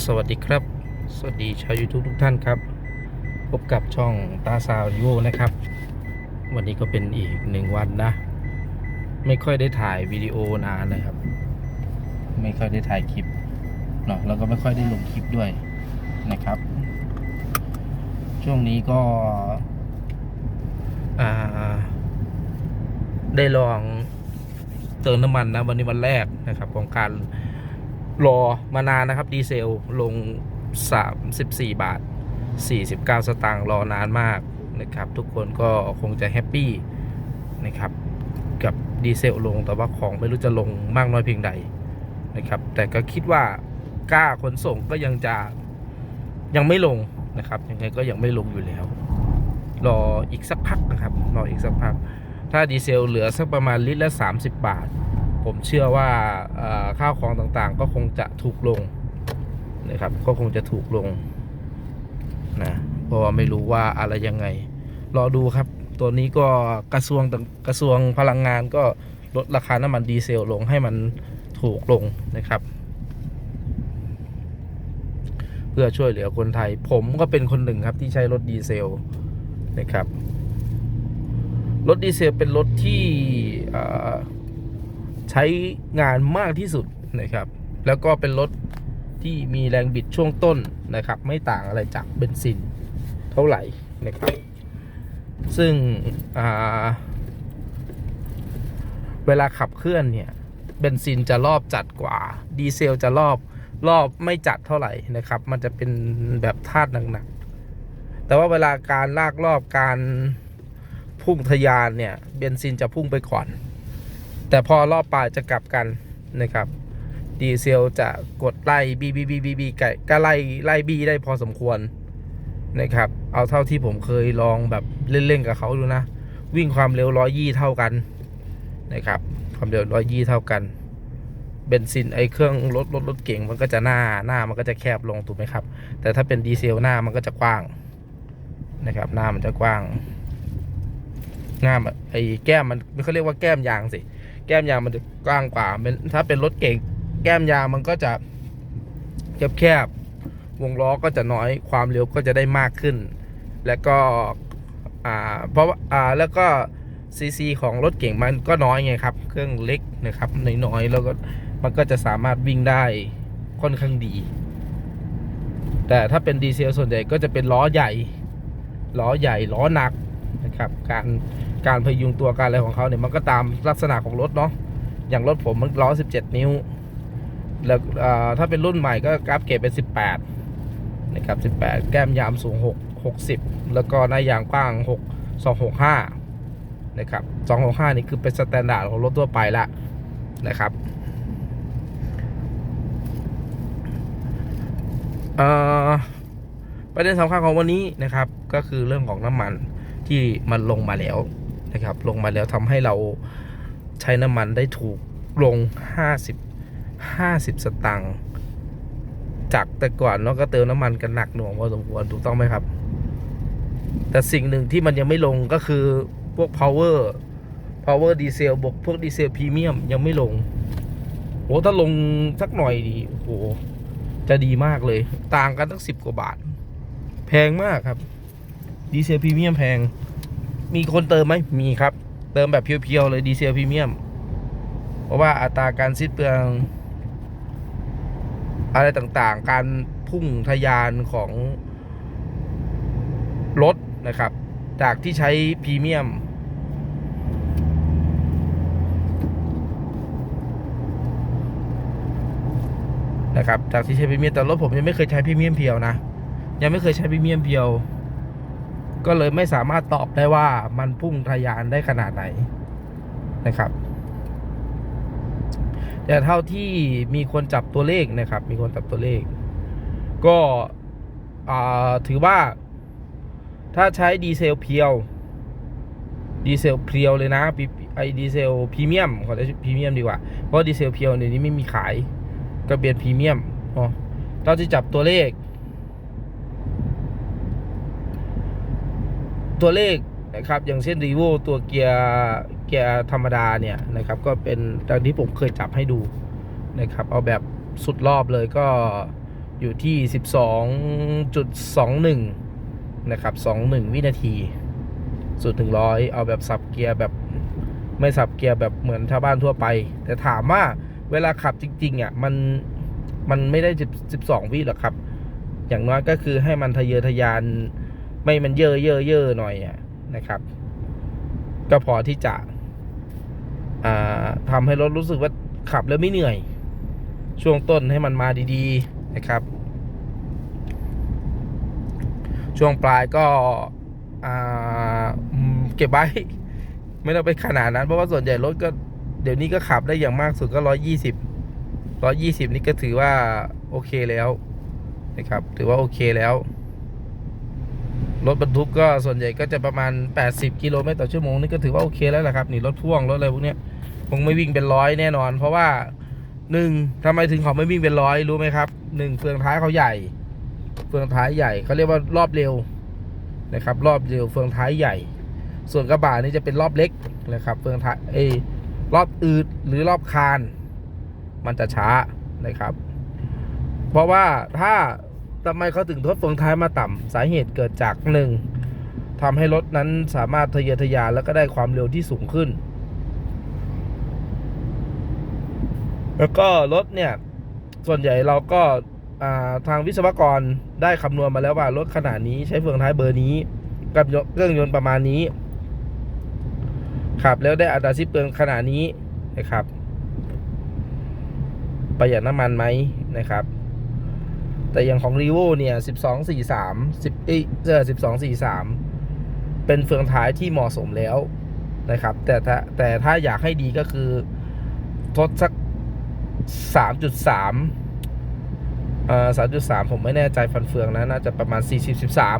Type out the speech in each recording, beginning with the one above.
สวัสดีครับ สวัสดีชาว YouTube ทุกท่านครับ พบกับช่องตาซาวดิโอนะครับ วันนี้ก็เป็นอีกหนึ่งวันนะ ไม่ค่อยได้ถ่ายวิดีโอนานนะครับ ไม่ค่อยได้ถ่ายคลิปเนาะแล้วก็ไม่ค่อยได้ลงคลิปด้วยนะครับ ช่วงนี้ก็ได้ลองเติมน้ำมันนะวันนี้วันแรกนะครับของการ รอมานานนะครับ ดีเซลลง 34 บาท 49 สตางค์รอนานมากนะครับ ทุกคนก็คงจะแฮปปี้นะครับ กับดีเซลลงแต่ว่าของไม่รู้จะลงมากน้อยเพียงใดนะครับ แต่ก็คิดว่ากล้าขนส่งก็ยังจะยังไม่ลงนะครับ ยังไงก็ยังไม่ลงอยู่แล้ว รออีกสักพักนะครับ รออีกสักพัก ถ้าดีเซลเหลือสักประมาณลิตรละ 30 บาท ผมเชื่อว่าข้าวของต่างๆ ก็คงจะถูกลงนะครับ ก็คงจะถูกลงนะเพราะว่าไม่รู้ว่าอะไรยังไง รอดูครับ ตัวนี้ก็กระทรวงต่างกระทรวงพลังงานก็ลดราคาน้ำมันดีเซลลงให้มันถูกลงนะครับ เพื่อช่วยเหลือคนไทย ผมก็เป็นคนหนึ่งครับที่ใช้รถดีเซลนะครับรถดีเซลเป็นรถที่ ใช้งานมากที่สุดนะครับ แล้วก็เป็นรถที่มีแรงบิดช่วงต้นนะครับ ไม่ต่างอะไรจากเบนซินเท่าไหร่นะครับ ซึ่งเวลาขับเคลื่อนเนี่ยเบนซินจะรอบจัดกว่า ดีเซลจะรอบรอบไม่จัดเท่าไหร่นะครับ มันจะเป็นแบบธาตุหนักๆ แต่ว่าเวลาการลากรอบการพุ่งทะยานเนี่ย เบนซินจะพุ่งไปก่อน แต่พอรอบปลายจะกลับกันนะครับดีเซลจะกดไล่บีบีบีบีบีไก่ก็ไล่ไล่บีได้พอสมควรนะครับ เอาเท่าที่ผมเคยลองแบบเล่นๆกับเขาดูนะ วิ่งความเร็วร้อยยี่เท่ากันนะครับ ความเร็วร้อยยี่เท่ากันเบนซินไอเครื่องรถรถรถเก่งมันก็จะหน้าหน้ามันก็จะแคบลงถูกไหมครับ แต่ถ้าเป็นดีเซลหน้ามันก็จะกว้างนะครับ หน้ามันจะกว้างหน้าไอแก้มมันเขาเรียกว่าแก้มยางสิ แก้มยางมันจะกว้างกว่าเป็นถ้าเป็นรถเก่งแก้มยางมันก็จะแคบๆวงล้อก็จะน้อยความเร็วก็จะได้มากขึ้น แล้วก็อ่าเพราะว่าอ่าแล้วก็ซีซีของรถเก่งมันก็น้อยไงครับ เครื่องเล็กนะครับน้อยๆแล้วก็มันก็จะสามารถวิ่งได้ค่อนข้างดี แต่ถ้าเป็นดีเซลส่วนใหญ่ก็จะเป็นล้อใหญ่ล้อใหญ่ล้อหนักนะครับ การ การพยุงตัวการอะไรของเขาเนี่ยมันก็ตามลักษณะของรถเนาะอย่างรถผมมันล้อ 17 นิ้ว แล้วถ้าเป็นรุ่นใหม่ก็กราฟเกรดเป็น 18นะครับ18 แก้มยามสูง 6 60 แล้วก็หน้ายางกว้าง 6 265นะครับ265 นี่คือเป็นสแตนดาร์ดของรถทั่วไปละนะครับประเด็นสำคัญของวันนี้นะครับ ก็คือเรื่องของน้ำมันที่มันลงมาแล้ว นะครับ ลงมาแล้วทำให้เราใช้น้ำมันได้ถูกลง 50 50 สตางค์จากแต่ก่อนเราะก็เติมน้ำมันกันหนักหน่วงพอสมควรถูกต้องไหมครับ แต่สิ่งหนึ่งที่มันยังไม่ลงก็คือพวก power power ดีเซลบวกพวกดีเซลพรีเมียมยังไม่ลงโหถ้าลงสักหน่อยดีโอ้โหจะดีมากเลย ต่างกันตั้งสิบกว่าบาท แพงมากครับ ดีเซลพรีเมียมแพง มีคนเติมไหมมีครับ เติมแบบเพียวๆเลยดีเซลพรีเมียม เพราะว่าอัตราการสิ้นเปลือง อะไรต่างๆ การพุ่งทะยานของรถนะครับ จากที่ใช้พรีเมียมนะครับจากที่ใช้พรีเมียมแต่รถผมยังไม่เคยใช้พรีเมียมเพียวนะ ยังไม่เคยใช้พรีเมียมเพียว ก็เลยไม่สามารถตอบได้ว่ามันพุ่งทะยานได้ขนาดไหนนะครับ แต่เท่าที่มีคนจับตัวเลขนะครับ มีคนจับตัวเลข ก็ถือว่า ถ้าใช้ดีเซลเพียว ดีเซลเพียวเลยนะไอดีเซลพรีเมียมขอได้พรีเมียมดีกว่า เพราะดีเซลเพียวเดี๋ยวนี้ไม่มีขายก็เบียนพรีเมียมเนาะเราจะจับตัวเลข ตัวเลขนะครับอย่างเช่นรีโวตัวเกียร์เกียร์ธรรมดาเนี่ยนะครับก็เป็นตามที่ผมเคยจับให้ดูนะครับเอาแบบสุดรอบเลยก็อยู่ที่ 12.21 นะครับ 21 วินาที สุดถึงร้อยเอาแบบสับเกียร์แบบไม่สับเกียร์แบบเหมือนชาวบ้านทั่วไป แต่ถามว่าเวลาขับจริงๆอะมันมันไม่ได้10 12วิหรอกครับ อย่างน้อยก็คือให้มันทะเยอทะยาน ไม่มันเย่อเย่อเย่อหน่อยนะครับ ก็พอที่จะทำให้รถรู้สึกว่าขับแล้วไม่เหนื่อย ช่วงต้นให้มันมาดีๆนะครับ ช่วงปลายก็เก็บไว้ไม่ต้องไปขนาดนั้น เพราะว่าส่วนใหญ่รถก็เดี๋ยวนี้ก็ขับได้อย่างมากสุดก็ร้อยยี่สิบร้อยี่สิบนี่ก็ถือว่าโอเคแล้วนะครับ ถือว่าโอเคแล้ว รถบรรทุกก็ส่วนใหญ่ก็จะประมาณ 80 กิโลเมตรต่อชั่วโมงนี่ก็ถือว่าโอเคแล้วแหละครับนี่รถพ่วงรถอะไรพวกนี้คงไม่วิ่งเป็นร้อยแน่นอน เพราะว่าหนึ่งทำไมถึงเขาไม่วิ่งเป็นร้อยรู้ไหมครับหนึ่งเฟืองท้ายเขาใหญ่ เฟืองท้ายใหญ่เขาเรียกว่ารอบเร็วนะครับ รอบเร็วเฟืองท้ายใหญ่ ส่วนกระบะนี่จะเป็นรอบเล็กนะครับ เฟืองท้ายเอรอบอืดหรือรอบคาน มันจะช้านะครับ เพราะว่าถ้า ทำไมเขาถึงทดเฟืองท้ายมาต่ำสาเหตุเกิดจากหนึ่งทำให้รถนั้นสามารถทะเยอทะยานแล้วก็ได้ความเร็วที่สูงขึ้น แล้วก็รถเนี่ย ส่วนใหญ่เราก็ทางวิศวกรได้คำนวณมาแล้วว่ารถขนาดนี้ใช้เฟืองท้ายเบอร์นี้ กับเครื่องยนต์ประมาณนี้ขับแล้วได้อัตราสิ้นเปลืองขนาดนี้นะครับ ประหยัดน้ำมันไหมนะครับ แต่อย่างของ r ีโวเนี่ยสิบสองสี่สามสิบเอ้ยเออสิบสองสี่สามเป็นเฟืองท้ายที่เหมาะสมแล้วนะครับ แต่ถ้าแต่ถ้าอยากให้ดีก็คือทดสักสามจุดสามเอ่อสามจุดสามผมไม่แน่ใจฟันเฟืองนะ น่าจะประมาณสี่สิบสิบสาม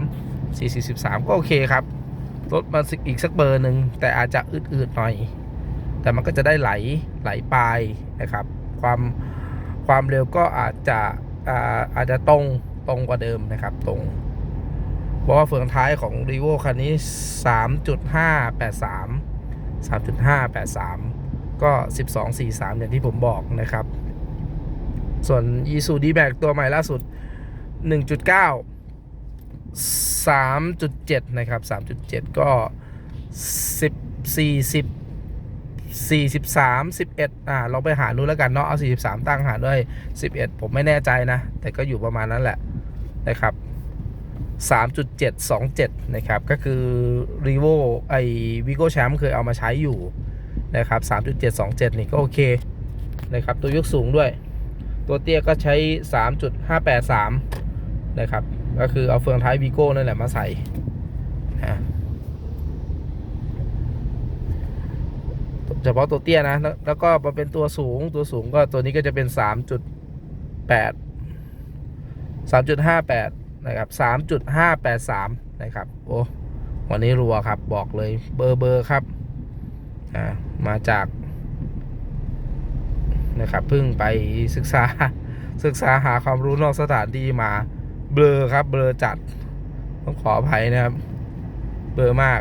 สี่สิบสิบสามก็โอเคครับลดมาอีกสักเบอร์หนึ่งแต่อาจจะอืดๆหน่อย แต่มันก็จะได้ไหลไหลไปนะครับ ความความเร็วก็อาจจะ อ่าอาจจะตรงตรงกว่าเดิมนะครับตรงเพราะว่าเฟืองท้ายของ r ีโวคันนี้ 3.583 3.583 ก็ 1243 อย่างที่ผมบอกนะครับ ส่วน y s u d m a x ตัวใหม่ล่าสุด 1.9 3.7 นะครับ 3.7 ก็ 10 40 43 11อ่าลองไปหาดูแล้วกันเนาะเอา 43 ตั้งหารด้วย 11 ผมไม่แน่ใจนะ แต่ก็อยู่ประมาณนั้นแหละนะครับ3.727 นะครับ ก็คือ r e v o ไอ Vigo Champ เคยเอามาใช้อยู่นะครับ 3.727 นี่ก็โอเคนะครับ ตัวยกสูงด้วย ตัวเตี้ยก็ใช้ 3.583 นะครับ ก็คือเอาเฟืองท้าย Vigo นั่นแหละมาใส่นะ เฉพาะตัวเตี้ยนะแล้วแล้วก็มาเป็นตัวสูงตัวสูงก็ตัวนี้ก็จะเป็น 3.8 3.58 นะครับ 3.583 นะครับ โอ้ วันนี้รัวครับ บอกเลย เบอร์เบอร์ครับ อ่า มาจาก นะครับเพิ่งไปศึกษา ศึกษาหาความรู้นอกสถานที่มา เบลอครับ เบลอจัด ต้องขออภัยนะครับ เบลอมาก